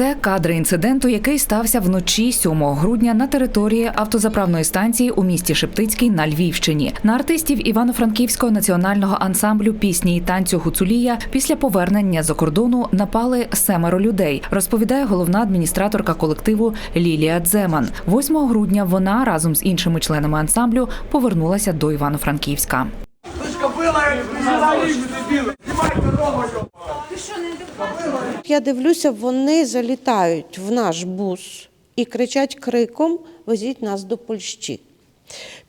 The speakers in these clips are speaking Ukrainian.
Це кадри інциденту, який стався вночі 7 грудня на території автозаправної станції у місті Шептицький на Львівщині. На артистів Івано-Франківського національного ансамблю пісні і танцю Гуцулія після повернення за кордону напали семеро людей. Розповідає головна адміністраторка колективу Лілія Дземан. 8 грудня вона разом з іншими членами ансамблю повернулася до Івано-Франківська. Я дивлюся, вони залітають в наш бус і кричать криком: везіть нас до Польщі.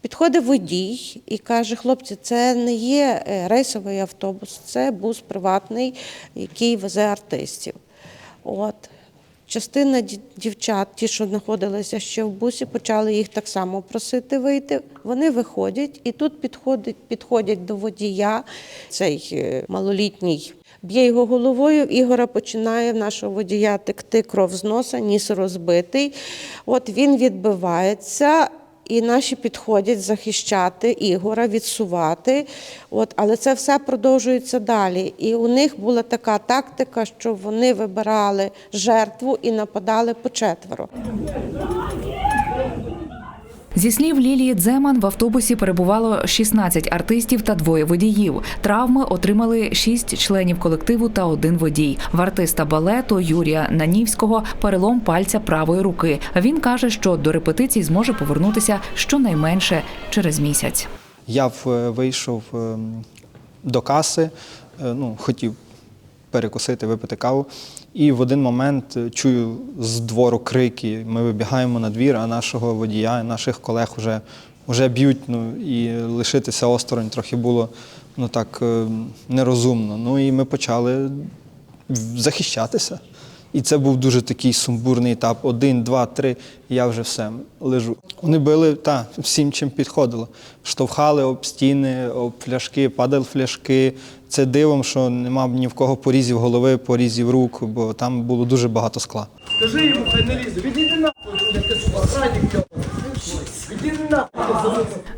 Підходить водій і каже: хлопці, це не є е, рейсовий автобус, це бус приватний, який везе артистів. От. Частина ді- дівчат, ті, що знаходилися ще в бусі, почали їх так само просити вийти. Вони виходять, і тут підходять, підходять до водія цей е, малолітній. Б'є його головою, Ігора починає нашого водія текти кров з носа, ніс розбитий. От він відбивається, і наші підходять захищати Ігора, відсувати. От, але це все продовжується далі. І у них була така тактика, що вони вибирали жертву і нападали по четверо. Зі слів Лілії Дземан, в автобусі перебувало 16 артистів та двоє водіїв. Травми отримали 6 членів колективу та один водій. В артиста балету Юрія Нанівського перелом пальця правої руки. Він каже, що до репетицій зможе повернутися щонайменше через місяць. Я вийшов ем, до каси, е, ну, хотів перекусити, випити каву. І в один момент е, чую з двору крики. Ми вибігаємо на двір, а нашого водія, наших колег вже, вже б'ють. Ну, і лишитися осторонь трохи було ну, так, е, нерозумно. Ну і ми почали захищатися. І це був дуже такий сумбурний етап. Один, два, три, я вже все лежу. Вони били та, всім, чим підходило. Штовхали об стіни, об пляшки, падали фляшки. Це дивом, що нема ні в кого порізів голови, порізів рук, бо там було дуже багато скла. Скажи йому, хай не лізе. Відійди нахуй, як ти охранник.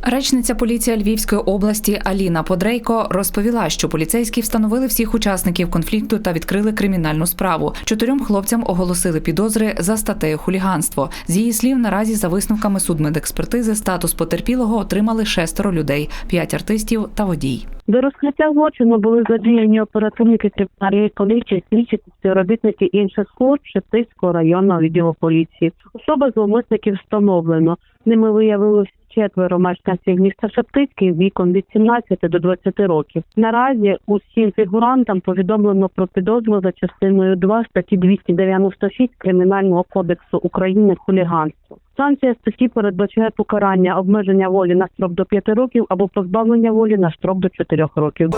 Речниця поліції Львівської області Аліна Подрейко розповіла, що поліцейські встановили всіх учасників конфлікту та відкрили кримінальну справу. Чотирьом хлопцям оголосили підозри за статтею хуліганство. З її слів, наразі за висновками судмедекспертизи статус потерпілого отримали шестеро людей: п'ять артистів та водій. До розкриття злочину були задіяні оперативники кримінальної поліції, слідчі співробітники інших служб Шептицького районного відділу поліції. Особи зловмисників встановлено. Ними виявилося четверо мешканців міста Шептицький віком від 17 до 20 років. Наразі усім фігурантам повідомлено про підозру за частиною 2 статті 296 Кримінального кодексу України хуліганство. Санкція статті передбачає покарання обмеження волі на строк до 5 років або позбавлення волі на строк до 4 років.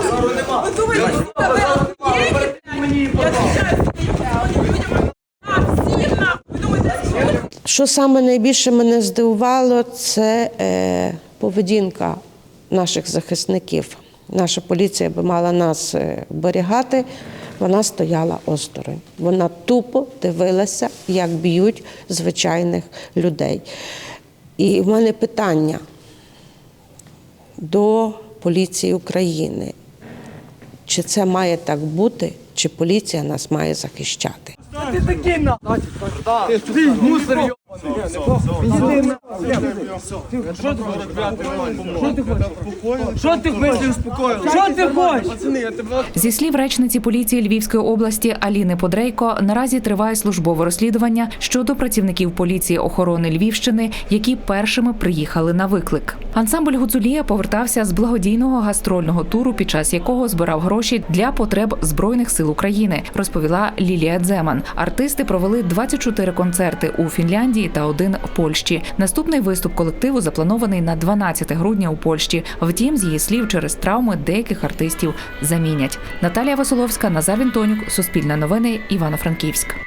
Що саме найбільше мене здивувало, це е, поведінка наших захисників. Наша поліція би мала нас е, оберігати. Вона стояла осторонь. Вона тупо дивилася, як б'ють звичайних людей. І в мене питання до поліції України. Чи це має так бути, чи поліція нас має захищати? Ти такий нахуй. Ти мусор. Що ти хочеш? Ти хочеш? Що ти Зі слів речниці поліції Львівської області Аліни Подрейко, наразі триває службове розслідування щодо працівників поліції охорони Львівщини, які першими приїхали на виклик. Ансамбль Гуцулія повертався з благодійного гастрольного туру, під час якого збирав гроші для потреб збройних сил України, розповіла Лілія Дземан. Артисти провели 24 концерти у Фінляндії та один в Польщі. Наступний виступ колективу запланований на 12 грудня у Польщі. Втім, з її слів, через травми деяких артистів замінять. Наталія Василовська, Назар Вінтонюк, Суспільне новини, Івано-Франківськ.